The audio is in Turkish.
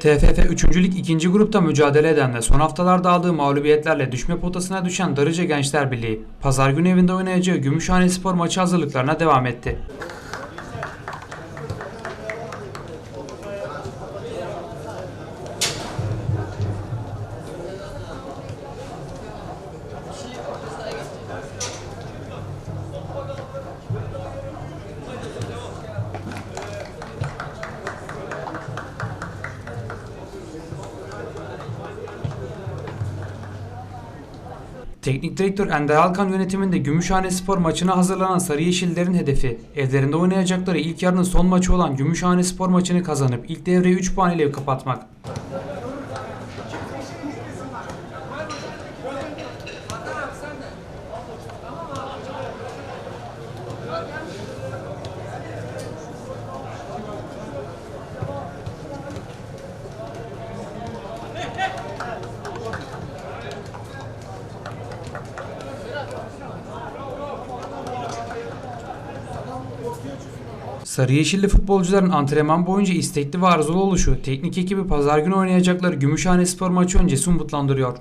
TFF 3. Lig 2. grupta mücadele eden ve son haftalarda aldığı mağlubiyetlerle düşme potasına düşen Darıca Gençler Birliği, pazar günü evinde oynayacağı Gümüşhane Spor maçı hazırlıklarına devam etti. Teknik direktör Ender Alkan yönetiminde Gümüşhane Spor maçına hazırlanan Sarı Yeşillerin hedefi, evlerinde oynayacakları ilk yarının son maçı olan Gümüşhane Spor maçını kazanıp ilk devreyi 3 puan ile kapatmak. Sarı Yeşilli futbolcuların antrenman boyunca istekli ve arzulu oluşu teknik ekibi pazar günü oynayacakları Gümüşhane Spor maçı öncesi umutlandırıyor.